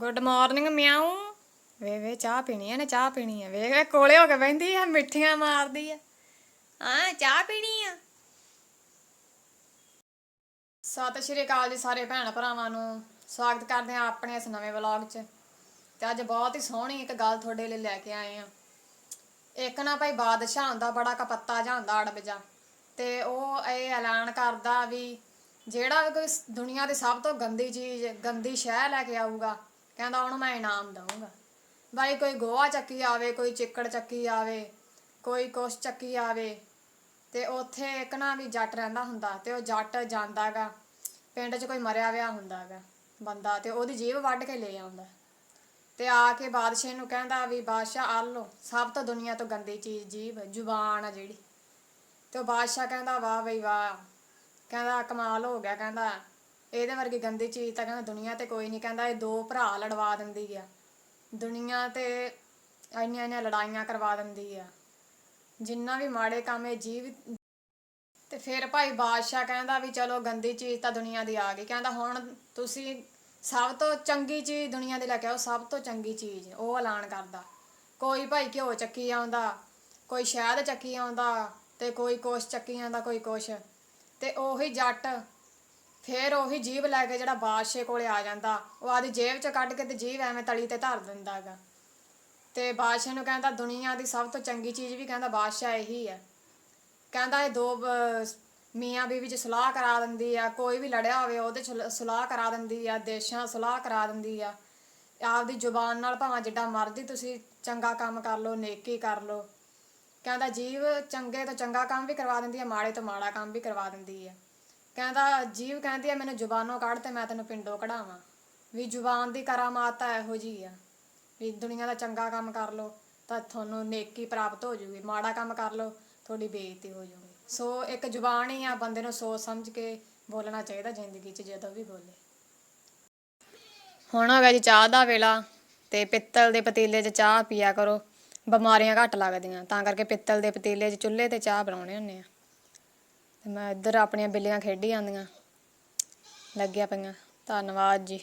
Good morning ਮਿਆਉ ਵੇ ਵੇ, ਚਾਹ ਪੀਣੀ ਹੈ ਨਾ, ਚਾਹ ਪੀਣੀ ਹੈ ਵੇਖ ਵੇ, ਕੋਲੇ ਹੋ ਕੇ ਬੈੰਦੀ ਆ, ਮਿੱਠੀਆਂ ਮਾਰਦੀ ਆ। ਹਾਂ, ਚਾਹ ਪੀਣੀ ਆ। ਸਤਿ ਸ਼੍ਰੀ ਅਕਾਲ ਜੀ ਸਾਰੇ ਭੈਣ ਭਰਾਵਾਂ ਨੂੰ। ਸਵਾਗਤ ਕਰਦੇ ਆ ਆਪਣੇ ਇਸ ਨਵੇਂ ਵਲੌਗ 'ਚ। ਤੇ ਅੱਜ ਬਹੁਤ ਹੀ ਸੋਹਣੀ ਇੱਕ ਗੱਲ ਤੁਹਾਡੇ ਲਈ ਲੈ ਕੇ ਆਏ ਆ ਇੱਕ ਨਾ ਭਾਈ ਬਾਦਸ਼ਾਹ ਹੁੰਦਾ, ਬੜਾ ਕਪੱਤਾ ਜਿਹਾ ਹੁੰਦਾ ਅੜਬ ਜਾ ਤੇ ਉਹ ਇਹ ਐਲਾਨ ਕਰਦਾ ਵੀ ਜਿਹੜਾ ਵੀ ਕੋਈ ਸ- ਦੁਨੀਆ ਦੀ ਸਭ ਤੋਂ ਗੰਦੀ ਚੀਜ਼, ਗੰਦੀ ਸ਼ਹਿ ਲੈ ਕੇ ਆਊਗਾ ਕਹਿੰਦਾ ਉਹਨੂੰ ਮੈਂ ਇਨਾਮ ਦਊਂਗਾ। ਬਾਈ ਕੋਈ ਗੋਆ ਚੱਕੀ ਆਵੇ, ਕੋਈ ਚਿੱਕੜ ਚੱਕੀ ਆਵੇ, ਕੋਈ ਕੁਛ ਚੱਕੀ ਆਵੇ, ਤੇ ਉੱਥੇ ਇੱਕ ਨਾ ਵੀ ਜੱਟ ਰਹਿੰਦਾ ਹੁੰਦਾ ਤੇ ਉਹ ਜੱਟ ਜਾਂਦਾਗਾ, ਪਿੰਡ 'ਚ ਕੋਈ ਮਰਿਆ ਵਿਆ ਹੁੰਦਾਗਾ ਬੰਦਾ ਤੇ ਉਹਦੀ ਜੀਭ ਵੱਢ ਕੇ ਲੈ ਆਉਂਦਾ। ਤੇ ਆ ਕੇ ਬਾਦਸ਼ਾਹ ਨੂੰ ਕਹਿੰਦਾ ਵੀ ਬਾਦਸ਼ਾਹ ਆ ਲੋ ਸਭ ਤੋਂ ਦੁਨੀਆ ਤੋਂ ਗੰਦੀ ਚੀਜ਼ ਜੀਭ, ਜ਼ੁਬਾਨ ਆ ਜਿਹੜੀ। ਤੇ ਉਹ ਬਾਦਸ਼ਾਹ ਕਹਿੰਦਾ, ਵਾਹ ਬਈ ਵਾਹ। ਕਹਿੰਦਾ, ਕਮਾਲ ਹੋ ਗਿਆ, ਕਹਿੰਦਾ ਇਹਦੇ ਵਰਗੀ ਗੰਦੀ ਚੀਜ਼ ਤਾਂ ਕਹਿੰਦਾ ਦੁਨੀਆ ਤੇ ਕੋਈ ਨਹੀਂ ਕਹਿੰਦਾ, ਇਹ ਦੋ ਭਰਾ ਲੜਵਾ ਦਿੰਦੀ ਆ। ਦੁਨੀਆ ਤੇ ਇੰਨੀਆਂ ਇੰਨੀਆਂ ਲੜਾਈਆਂ ਕਰਵਾ ਦਿੰਦੀ ਆ। ਜਿੰਨਾ ਵੀ ਮਾੜੇ ਕੰਮ ਇਹ ਜੀਵ ਤੇ ਫਿਰ ਭਾਈ ਬਾਦਸ਼ਾਹ ਕਹਿੰਦਾ ਵੀ ਚਲੋ ਗੰਦੀ ਚੀਜ਼ ਤਾਂ ਦੁਨੀਆ ਦੀ ਆ ਗਈ। ਕਹਿੰਦਾ ਹੁਣ ਤੁਸੀਂ ਸਭ ਤੋਂ ਚੰਗੀ ਚੀਜ਼ ਦੁਨੀਆ ਦੀ ਲੈ ਕੇ ਆਓ, ਸਭ ਤੋਂ ਚੰਗੀ ਚੀਜ਼ ਉਹ ਐਲਾਨ ਕਰਦਾ। ਕੋਈ ਭਾਈ ਘਿਓ ਚੱਕੀ ਆਉਂਦਾ, ਕੋਈ ਸ਼ਹਿਦ ਚੱਕੀ ਆਉਂਦਾ ਤੇ ਕੋਈ ਕੁਛ ਚੱਕੀ ਆਉਂਦਾ, ਕੋਈ ਕੁਛ। ਤੇ ਉਹੀ ਜੱਟ ਫਿਰ ਉਹੀ ਜੀਭ ਲੈ ਕੇ ਜਿਹੜਾ ਬਾਦਸ਼ਾਹ ਕੋਲੇ ਆ ਜਾਂਦਾ, ਉਹ ਆਦੀ ਜੇਬ ਚ ਕੱਢ ਕੇ ਤੇ ਜੀਭ ਐਵੇਂ ਤਲੀ ਤੇ ਧਰ ਦਿੰਦਾ ਹੈਗਾ। ਤੇ ਬਾਦਸ਼ਾਹ ਨੂੰ ਕਹਿੰਦਾ, ਦੁਨੀਆ ਦੀ ਸਭ ਤੋਂ ਚੰਗੀ ਚੀਜ਼ ਵੀ ਕਹਿੰਦਾ ਬਾਦਸ਼ਾਹ ਇਹੀ ਹੈ। ਕਹਿੰਦਾ ਇਹ ਦੋ ਮੀਆਂ ਬੀਵੀ ਚ ਸਲਾਹ ਕਰਾ ਦਿੰਦੀ ਆ, ਕੋਈ ਵੀ ਲੜਿਆ ਹੋਵੇ ਉਹਦੇ ਚ ਸਲਾਹ ਕਰਾ ਦਿੰਦੀ ਆ, ਦੇਸ਼ਾਂ ਸਲਾਹ ਕਰਾ ਦਿੰਦੀ ਆ। ਆਪਦੀ ਜ਼ੁਬਾਨ ਨਾਲ ਭਾਵੇਂ ਜਿੱਡਾ ਮਰਜ਼ੀ ਤੁਸੀਂ ਚੰਗਾ ਕੰਮ ਕਰ ਲਓ, ਨੇਕੀ ਕਰ ਲਓ। ਕਹਿੰਦਾ ਜੀਵ ਚੰਗੇ ਤੋਂ ਚੰਗਾ ਕੰਮ ਵੀ ਕਰਵਾ ਦਿੰਦੀ ਆ, ਮਾੜੇ ਤੋਂ ਮਾੜਾ ਕੰਮ ਵੀ ਕਰਵਾ ਦਿੰਦੀ ਆ। ਕਹਿੰਦਾ, ਜੀਵ ਕਹਿੰਦੀ ਆ, ਮੈਨੂੰ ਜ਼ੁਬਾਨੋਂ ਕੱਢ ਤੇ ਮੈਂ ਤੈਨੂੰ ਪਿੰਡੋਂ ਕਢਾਵਾਂ। ਵੀ ਜ਼ੁਬਾਨ ਦੀ ਕਰਾਮਾਤ ਤਾਂ ਇਹੋ ਜੀ ਆ। ਵੀ ਦੁਨੀਆ ਦਾ ਚੰਗਾ ਕੰਮ ਕਰ ਲਓ, ਤਾਂ ਤੁਹਾਨੂੰ ਨੇਕੀ ਪ੍ਰਾਪਤ ਹੋ ਜੂਗੀ। ਮਾੜਾ ਕੰਮ ਕਰ ਲਓ, ਤੁਹਾਡੀ ਬੇਇੱਜ਼ਤੀ ਹੋ ਜੂਗੀ। ਸੋ ਇੱਕ ਜ਼ੁਬਾਨ ਹੀ ਆ, ਬੰਦੇ ਨੂੰ ਸੋਚ ਸਮਝ ਕੇ ਬੋਲਣਾ ਚਾਹੀਦਾ ਜ਼ਿੰਦਗੀ 'ਚ, ਜਦੋਂ ਵੀ ਬੋਲੇ। ਹੁਣ ਹੋ ਗਿਆ ਜੀ ਚਾਹ ਦਾ ਵੇਲਾ, ਤੇ ਪਿੱਤਲ ਦੇ ਪਤੀਲੇ 'ਚ ਚਾਹ ਪੀਆ ਕਰੋ। ਬਿਮਾਰੀਆਂ ਘੱਟ ਲੱਗਦੀਆਂ, ਤਾਂ ਕਰਕੇ ਪਿੱਤਲ ਦੇ ਪਤੀਲੇ 'ਚ ਚੁੱਲ੍ਹੇ ਤੇ ਚਾਹ ਬਣਾਉਣੇ ਹੁੰਨੇ ਆ। ਤੇ ਮੈਂ ਇੱਧਰ ਆਪਣੀਆਂ ਬਿੱਲੀਆਂ ਖੇਡੀ ਜਾਂਦੀਆਂ ਲੱਗਿਆ ਪਈਆਂ। ਧੰਨਵਾਦ ਜੀ।